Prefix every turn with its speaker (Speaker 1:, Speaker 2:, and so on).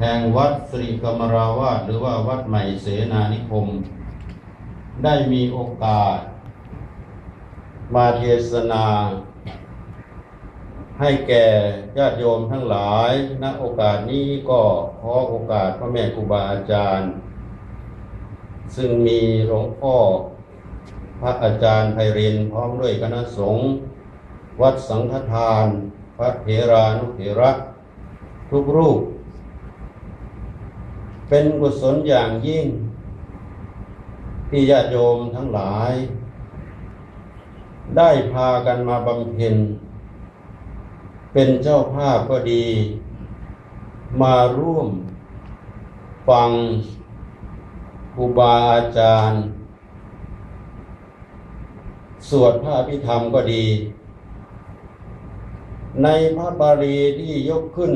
Speaker 1: แห่งวัดสรีกรรมราวาสหรือว่าวัดใหม่เสนานิคม ได้มีโอกาส มาเทศนา ให้แก่ญาติโยมทั้งหลายณโอกาสนี้ก็ขอโอกาสพระแม่ครูบาอาจารย์ ซึ่งมีหลวงพ่อพระอาจารย์ไพรินพร้อมด้วยคณะสงฆ์วัดสังฆทาน พระเถรานุเถระ ทุกรูป เป็นกุศลอย่างยิ่ง ที่ญาติโยมทั้งหลาย ได้พากันมาบำเพ็ญเป็นเจ้าภาพก็ดี มาร่วม ฟังครูบาอาจารย์ สวดพระอภิธรรมก็ดี ในพระบาลีที่ยกขึ้น